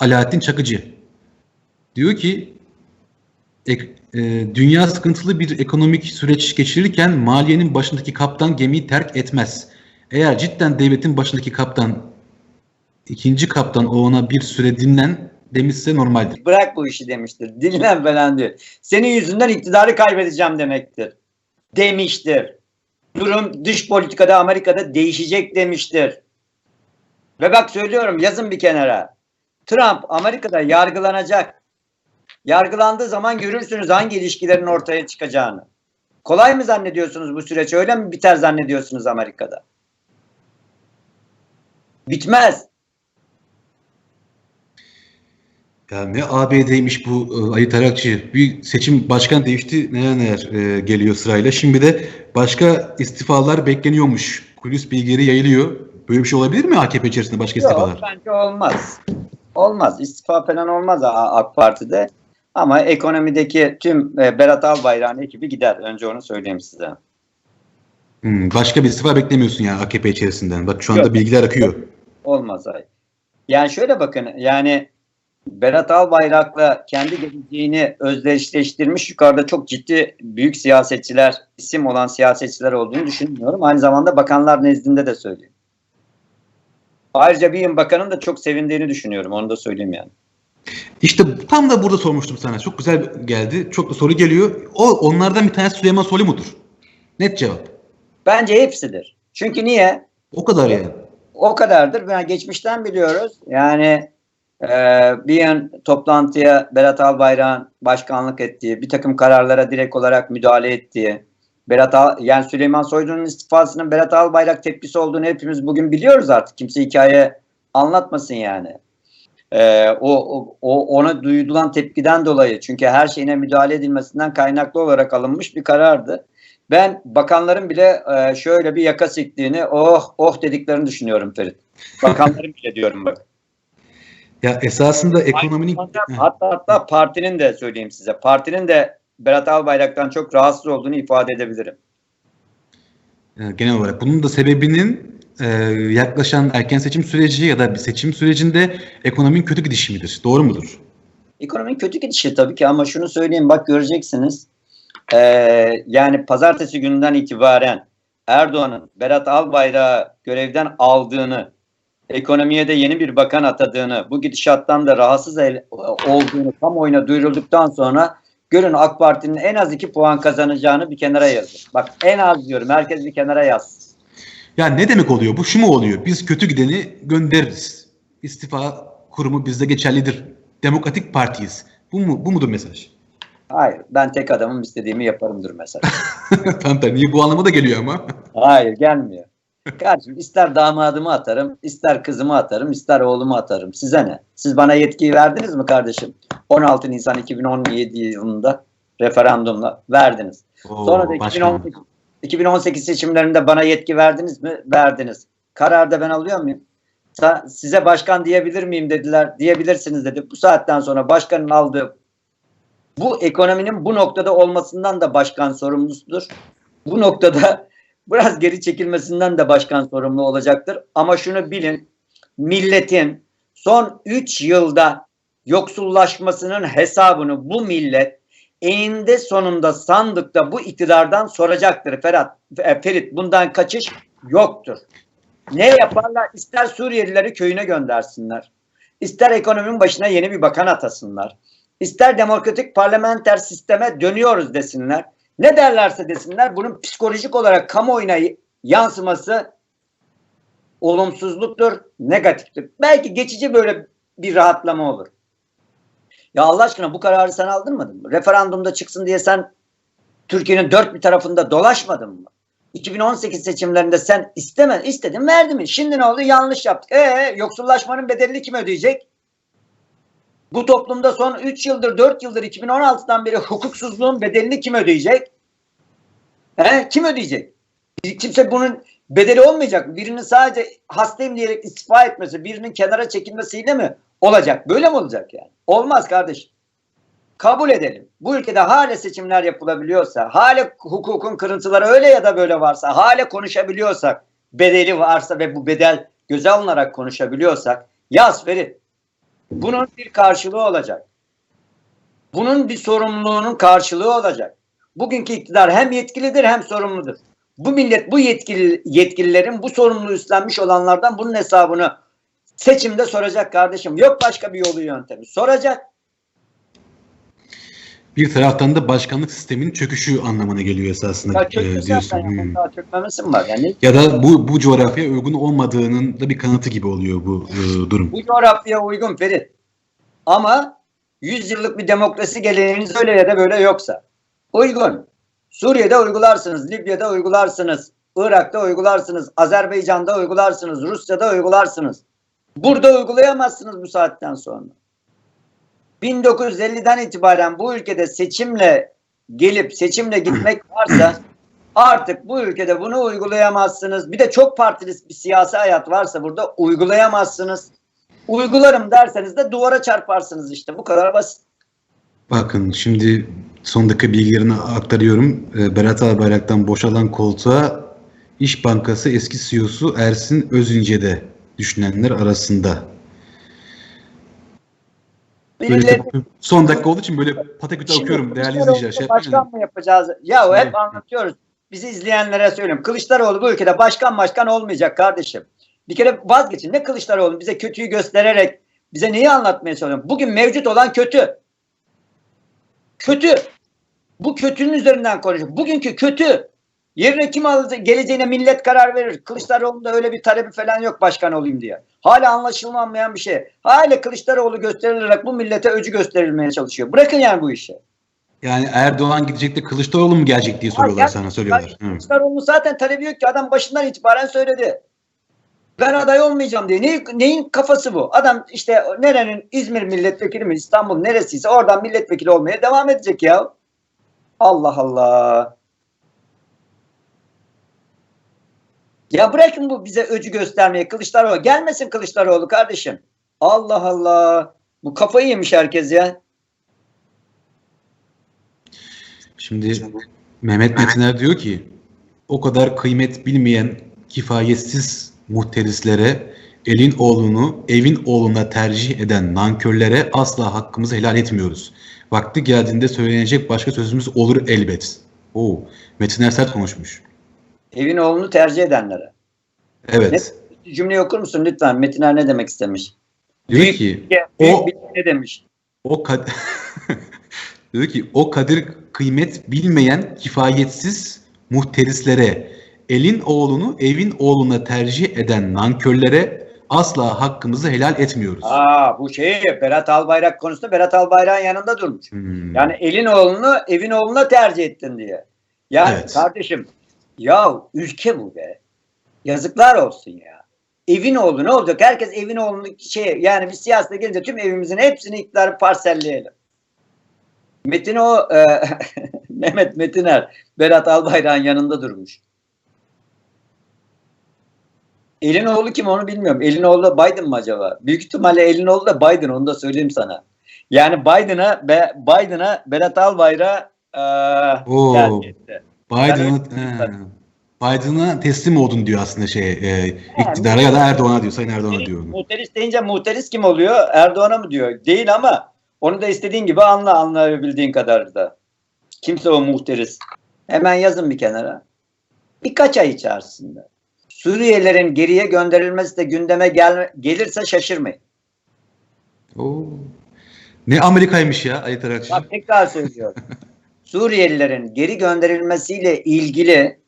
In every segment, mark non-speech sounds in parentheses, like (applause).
Alaaddin Çakıcı. Diyor ki ek- e, dünya sıkıntılı bir ekonomik süreç geçirirken maliyenin başındaki kaptan gemiyi terk etmez. Eğer cidden devletin başındaki kaptan ikinci kaptan o ona bir süre dinlen demişse normaldir. Bırak bu işi demiştir. Dinlen falan diyor. Senin yüzünden iktidarı kaybedeceğim demektir. Demiştir. Durum dış politikada Amerika'da değişecek demiştir. Ve bak söylüyorum yazın bir kenara. Trump Amerika'da yargılanacak. Yargılandığı zaman görürsünüz hangi ilişkilerin ortaya çıkacağını. Kolay mı zannediyorsunuz bu süreç? Öyle mi biter zannediyorsunuz Amerika'da? Bitmez. Ya ne ABD'ymiş bu e, Ali Tarakçı. Bir seçim başkan değişti neler neler e, geliyor sırayla. Şimdi de başka istifalar bekleniyormuş. Kulis bilgileri yayılıyor. Böyle bir şey olabilir mi AKP içerisinde başka Yok istifalar? bence olmaz. Olmaz. İstifa falan olmaz AK Parti'de. Ama ekonomideki tüm e, Berat Albayrak'ın ekibi gider. Önce onu söyleyeyim size. Hmm, başka bir istifa beklemiyorsun yani AKP içerisinden. Bak şu anda Yok. bilgiler akıyor. Olmaz ay. Yani şöyle bakın yani Berat Albayrak'la kendi geleceğini özdeşleştirmiş yukarıda çok ciddi büyük siyasetçiler, isim olan siyasetçiler olduğunu düşünmüyorum. Aynı zamanda bakanlar nezdinde de söyleyeyim. Ayrıca bir bakanın da çok sevindiğini düşünüyorum. Onu da söyleyeyim yani. İşte tam da burada sormuştum sana. Çok güzel geldi. Çok da soru geliyor. O onlardan bir tanesi Süleyman Soylu mudur? Net cevap. Bence hepsidir. Çünkü niye? O kadar yani. O kadardır. Yani geçmişten biliyoruz. Yani e, bir yan toplantıya Berat Albayrak'ın başkanlık ettiği, bir takım kararlara direkt olarak müdahale ettiği, Berat Al, yani Süleyman Soylu'nun istifasının Berat Albayrak tepkisi olduğunu hepimiz bugün biliyoruz artık. Kimse hikaye anlatmasın yani. E, o, o, ona duyulan tepkiden dolayı çünkü her şeyine müdahale edilmesinden kaynaklı olarak alınmış bir karardı. Ben bakanların bile e, şöyle bir yaka siktiğini, oh oh dediklerini düşünüyorum Ferit. Bakanların bile diyorum bak. Ya esasında ekonominin hatta hatta partinin de söyleyeyim size. Partinin de Berat Albayrak'tan çok rahatsız olduğunu ifade edebilirim. e, genel olarak bunun da sebebinin e, yaklaşan erken seçim süreci ya da bir seçim sürecinde ekonominin kötü gidişi midir? Doğru mudur? Ekonominin kötü gidişi tabii ki ama şunu söyleyeyim bak göreceksiniz. Ee, yani pazartesi gününden itibaren Erdoğan'ın Berat Albayrak'ı görevden aldığını, ekonomiye de yeni bir bakan atadığını, bu gidişattan da rahatsız olduğunu kamuoyuna duyurulduktan sonra görün AK Parti'nin en az iki puan kazanacağını bir kenara yazın. Bak en az diyorum herkes bir kenara yazsın. Ya ne demek oluyor bu? Şu mu oluyor? Biz kötü gideni göndeririz. İstifa kurumu bizde geçerlidir. Demokratik partiyiz. Bu mu bu mudur mesaj? Hayır ben tek adamım istediğimi yaparımdır (laughs) tamam tamam. Niye bu anlama da geliyor ama? Hayır gelmiyor. Kardeşim ister damadımı atarım, ister kızımı atarım, ister oğlumu atarım. Size ne? Siz bana yetkiyi verdiniz mi kardeşim? 16 Nisan 2017 yılında referandumla verdiniz. Oo, Sonra da başkanım. 2018, 2018 seçimlerinde bana yetki verdiniz mi? Verdiniz. Karar da ben alıyor muyum? Sa- Size başkan diyebilir miyim dediler. Diyebilirsiniz dedi. Bu saatten sonra başkanın aldığı bu ekonominin bu noktada olmasından da başkan sorumlusudur. Bu noktada biraz geri çekilmesinden de başkan sorumlu olacaktır. Ama şunu bilin, milletin son 3 yılda yoksullaşmasının hesabını bu millet eninde sonunda sandıkta bu iktidardan soracaktır Ferhat. e, Ferit bundan kaçış yoktur. Ne yaparlar? İster Suriyelileri köyüne göndersinler. ister ekonominin başına yeni bir bakan atasınlar. ister demokratik parlamenter sisteme dönüyoruz desinler. Ne derlerse desinler bunun psikolojik olarak kamuoyuna yansıması olumsuzluktur, negatiftir. Belki geçici böyle bir rahatlama olur. Ya Allah aşkına bu kararı sen aldırmadın mı? Referandumda çıksın diye sen Türkiye'nin dört bir tarafında dolaşmadın mı? 2018 seçimlerinde sen isteme, istedin verdin mi? Şimdi ne oldu? Yanlış yaptık. Ee, yoksullaşmanın bedelini kim ödeyecek? Bu toplumda son 3 yıldır 4 yıldır 2016'dan beri hukuksuzluğun bedelini kim ödeyecek? He, kim ödeyecek? Kimse bunun bedeli olmayacak mı? Birinin sadece hastayım diyerek istifa etmesi, birinin kenara çekilmesiyle mi olacak? Böyle mi olacak yani? Olmaz kardeşim. Kabul edelim. Bu ülkede hala seçimler yapılabiliyorsa, hala hukukun kırıntıları öyle ya da böyle varsa, hala konuşabiliyorsak, bedeli varsa ve bu bedel göze alınarak konuşabiliyorsak, yaz Ferit. Bunun bir karşılığı olacak. Bunun bir sorumluluğunun karşılığı olacak. Bugünkü iktidar hem yetkilidir hem sorumludur. Bu millet bu yetkili, yetkililerin bu sorumluluğu üstlenmiş olanlardan bunun hesabını seçimde soracak kardeşim. Yok başka bir yolu yöntemi. Soracak. Bir taraftan da başkanlık sisteminin çöküşü anlamına geliyor esasında Ya e, çökmesi diyorsun. zaten ya. Hmm. Daha çökmemesi mi var? Yani Ya da bu bu coğrafyaya uygun olmadığının da bir kanıtı gibi oluyor bu e, durum. bu coğrafyaya uygun Ferit. Ama 100 yıllık bir demokrasi geleneğiniz öyle ya da böyle yoksa. Uygun. Suriye'de uygularsınız, Libya'da uygularsınız, Irak'ta uygularsınız, Azerbaycan'da uygularsınız, Rusya'da uygularsınız. Burada uygulayamazsınız bu saatten sonra. 1950'den itibaren bu ülkede seçimle gelip seçimle gitmek (clears throat) varsa artık bu ülkede bunu uygulayamazsınız. Bir de çok partili bir siyasi hayat varsa burada uygulayamazsınız. Uygularım derseniz de duvara çarparsınız işte. Bu kadar basit. Bakın şimdi son dakika bilgilerini aktarıyorum. E, Berat Albayrak'tan boşalan koltuğa İş Bankası eski CEO'su Ersin Özünce'de düşünenler arasında. Böyle son dakika olduğu için böyle pataküte okuyorum değerli izleyiciler. Şey başkan mı yapacağız? Ya hep Evet. anlatıyoruz. Bizi izleyenlere söylüyorum. Kılıçdaroğlu bu ülkede başkan başkan olmayacak kardeşim. Bir kere vazgeçin. Ne Kılıçdaroğlu bize kötüyü göstererek bize neyi anlatmaya çalışıyor? Bugün mevcut olan kötü. Kötü. Bu kötünün üzerinden konuşuyor. Bugünkü kötü. Yerine kim alacak? Geleceğine millet karar verir. Kılıçdaroğlu'nda öyle bir talebi falan yok başkan olayım diye. Hala anlaşılmayan bir şey. Hala Kılıçdaroğlu gösterilerek bu millete öcü gösterilmeye çalışıyor. Bırakın yani bu işi. Yani Erdoğan gidecek de Kılıçdaroğlu mu gelecek diye soruyorlar Ya- sana söylüyorlar. Kılıçdaroğlu zaten talebi yok ki adam başından itibaren söyledi. Ben aday olmayacağım diye. Neyin, neyin kafası bu? Adam işte nerenin İzmir milletvekili mi İstanbul neresiyse oradan milletvekili olmaya devam edecek ya. Allah Allah. Ya bırakın bu bize öcü göstermeye Kılıçdaroğlu. Gelmesin Kılıçdaroğlu kardeşim. Allah Allah. Bu kafayı yemiş herkes ya. Şimdi Mehmet Metiner diyor ki o kadar kıymet bilmeyen kifayetsiz muhterislere elin oğlunu evin oğluna tercih eden nankörlere asla hakkımızı helal etmiyoruz. Vakti geldiğinde söylenecek başka sözümüz olur elbet. Oo, Metiner sert konuşmuş. Evin oğlunu tercih edenlere. Evet. Cümleyi okur musun lütfen? Metiner ne demek istemiş? Diyor Büyük ki bilge, büyük o- bilge ne demiş? o kad (laughs) diyor ki o kadir kıymet bilmeyen kifayetsiz muhterislere elin oğlunu evin oğluna tercih eden nankörlere asla hakkımızı helal etmiyoruz. Aa bu şey Berat Albayrak konusunda Berat Albayrak'ın yanında durmuş. Hmm. Yani elin oğlunu evin oğluna tercih ettin diye. Yani Evet. kardeşim ya ülke bu be. Yazıklar olsun ya. Evin oğlu ne olacak? Herkes evin oğlunu şey yani bir siyasete gelince tüm evimizin hepsini iktidarı parselleyelim. Metin o e, (laughs) Mehmet Metiner Berat Albayrak'ın yanında durmuş. Elin oğlu kim onu bilmiyorum. Elin oğlu da Biden mı acaba? Büyük ihtimalle elin oğlu da Biden onu da söyleyeyim sana. Yani Biden'a Biden'a Berat Albayrak e, Oo. Etti. Biden'a teslim oldun diyor aslında şey e, iktidara ya da Erdoğan'a diyor. Sayın Erdoğan'a diyor. onu. Muhteris deyince muhteris kim oluyor? Erdoğan'a mı diyor? Değil ama onu da istediğin gibi anla anlayabildiğin kadar da. Kimse o muhteris. Hemen yazın bir kenara. Birkaç ay içerisinde. Suriyelilerin geriye gönderilmesi de gündeme gel gelirse şaşırmayın. Oo. Ne Amerika'ymış ya Ali Tarakçı. Bak tekrar söylüyorum. (laughs) Suriyelilerin geri gönderilmesiyle ilgili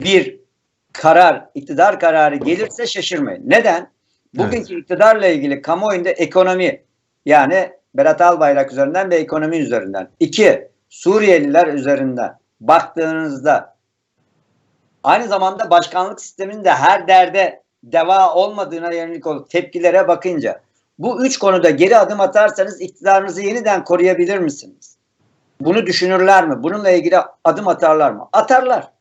bir karar, iktidar kararı gelirse şaşırmayın. Neden? Bugünkü iktidarla ilgili kamuoyunda ekonomi yani Berat Albayrak üzerinden ve ekonomi üzerinden. İki, Suriyeliler üzerinden baktığınızda aynı zamanda başkanlık sisteminin de her derde deva olmadığına yönelik olup tepkilere bakınca bu üç konuda geri adım atarsanız iktidarınızı yeniden koruyabilir misiniz? Bunu düşünürler mi? Bununla ilgili adım atarlar mı? Atarlar.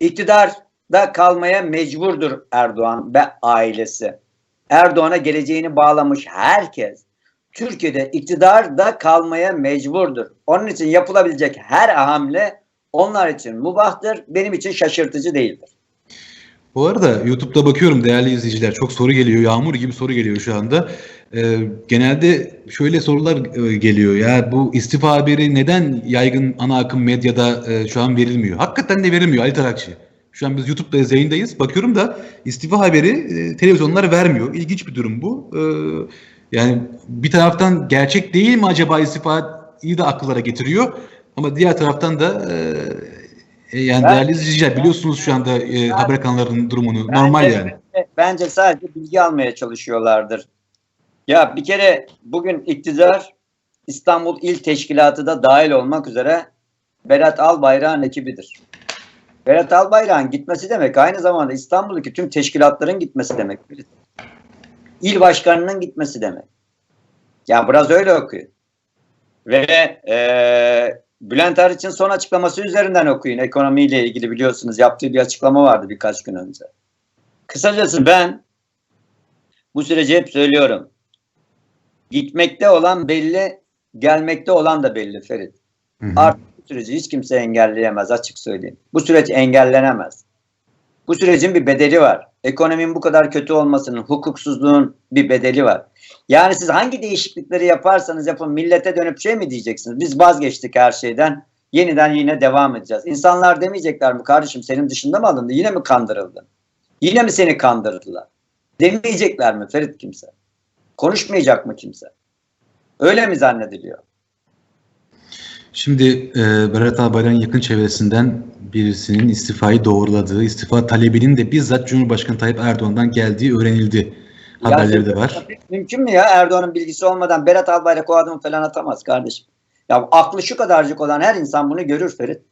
İktidarda kalmaya mecburdur Erdoğan ve ailesi. Erdoğan'a geleceğini bağlamış herkes Türkiye'de iktidarda kalmaya mecburdur. Onun için yapılabilecek her hamle onlar için mubahtır. Benim için şaşırtıcı değildir. Bu arada YouTube'da bakıyorum değerli izleyiciler. Çok soru geliyor. Yağmur gibi soru geliyor şu anda. Ee, genelde şöyle sorular e, geliyor ya bu istifa haberi neden yaygın ana akım medyada e, şu an verilmiyor? Hakikaten de verilmiyor Ali Tarakçı. Şu an biz YouTube'da yayındayız. Bakıyorum da istifa haberi e, televizyonlar vermiyor. İlginç bir durum bu. Ee, yani bir taraftan gerçek değil mi acaba istifayı da akıllara getiriyor. Ama diğer taraftan da e, e, yani Ben- değerli izleyiciler biliyorsunuz şu anda e, haber kanallarının durumunu. Bence- Normal yani. Bence sadece bilgi almaya çalışıyorlardır. Ya bir kere bugün iktidar İstanbul İl Teşkilatı da dahil olmak üzere Berat Albayrak'ın ekibidir. Berat Albayrak'ın gitmesi demek aynı zamanda İstanbul'daki tüm teşkilatların gitmesi demek. İl başkanının gitmesi demek. Yani biraz öyle okuyun. Ve eee Bülent Arıç'ın son açıklaması üzerinden okuyun. Ekonomiyle ilgili biliyorsunuz yaptığı bir açıklama vardı birkaç gün önce. Kısacası ben bu süreci hep söylüyorum. Gitmekte olan belli, gelmekte olan da belli Ferit. Hı hı. Artık bu süreci hiç kimse engelleyemez açık söyleyeyim. Bu süreç engellenemez. Bu sürecin bir bedeli var. Ekonominin bu kadar kötü olmasının, hukuksuzluğun bir bedeli var. Yani siz hangi değişiklikleri yaparsanız yapın millete dönüp şey mi diyeceksiniz? Biz vazgeçtik her şeyden. Yeniden yine devam edeceğiz. İnsanlar demeyecekler mi kardeşim senin dışında mı alındı? Yine mi kandırıldın? Yine mi seni kandırdılar? Demeyecekler mi Ferit kimse? Konuşmayacak mı kimse? Öyle mi zannediliyor? Şimdi e, Berat Albayrak'ın yakın çevresinden birisinin istifayı doğruladığı, istifa talebinin de bizzat Cumhurbaşkanı Tayyip Erdoğan'dan geldiği öğrenildi. Haberleri de var. Mümkün mü ya Erdoğan'ın bilgisi olmadan Berat Albayrak o adımı falan atamaz kardeşim. Ya aklı şu kadarcık olan her insan bunu görür Ferit.